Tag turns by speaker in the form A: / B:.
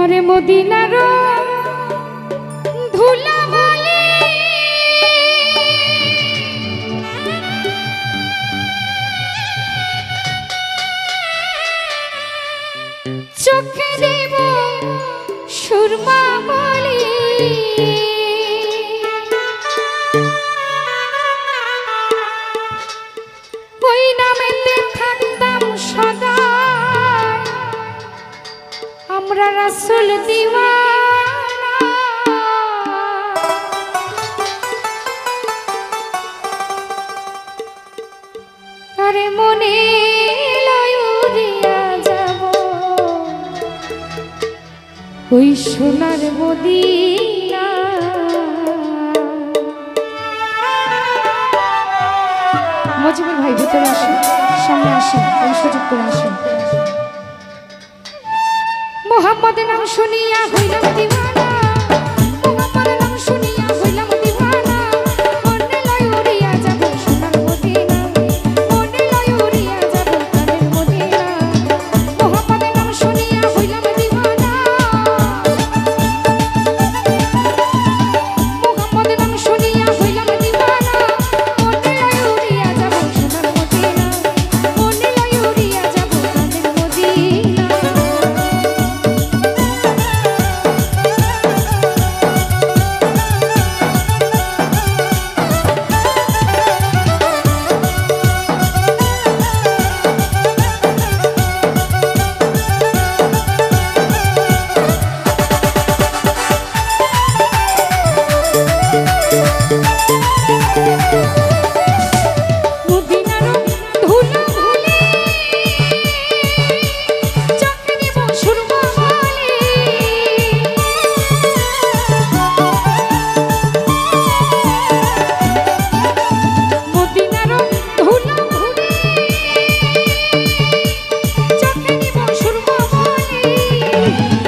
A: ওরে মদিনার ধুলাবালি। চোখে দেব সুরমা বলি। ওই নামেতে থাকতাম আমরা রাসুল দিওয়ানা। আরে মনে যাব। ওই সোনার মদিনা। মজিবুল ভাই, ভিতরে আসুন, সামনে আসুন ওই সুযোগ করে আসুন। মোহাম্মদ নাম শুনিয়া হইলাম দিওয়ানা Woo!